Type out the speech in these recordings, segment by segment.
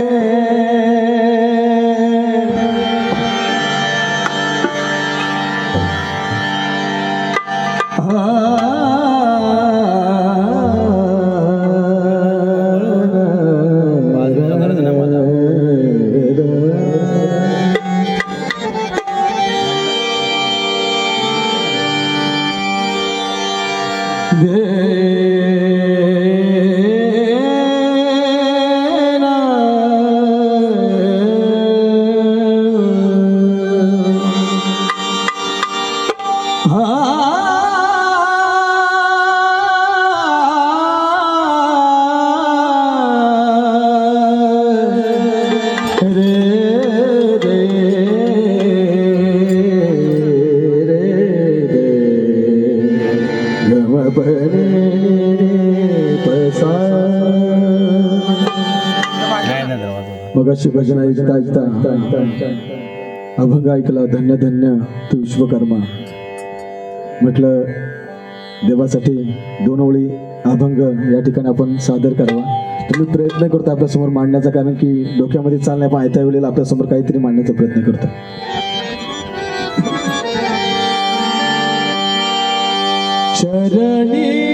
Yeah. मगाशी भजन ऐकता ऐकता अभंग ऐकला धन्य धन्य तू विश्वकर्मा म्हटलं देवासाठी दोन ओळी अभंग या ठिकाणी आपण सादर करावा. तुम्ही प्रयत्न करतो आपल्यासमोर मांडण्याचा कारण की डोक्यामध्ये चालण्या पण आयत्या वेळेला आपल्यासमोर काहीतरी मांडण्याचा प्रयत्न करतो. शरणी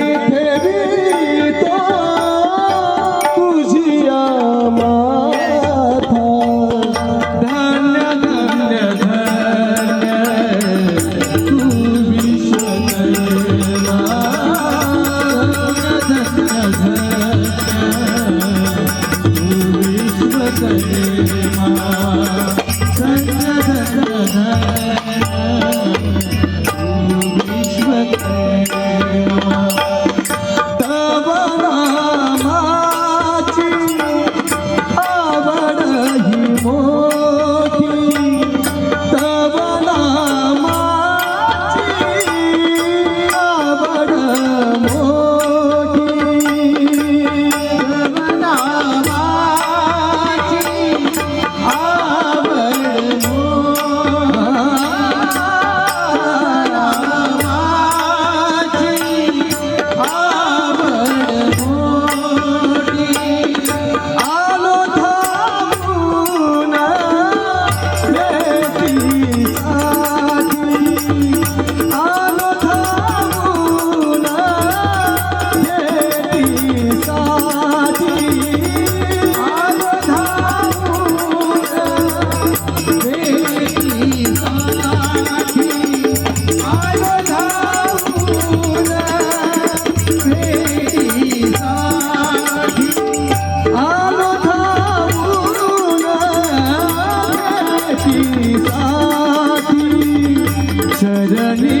爱着你。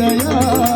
दया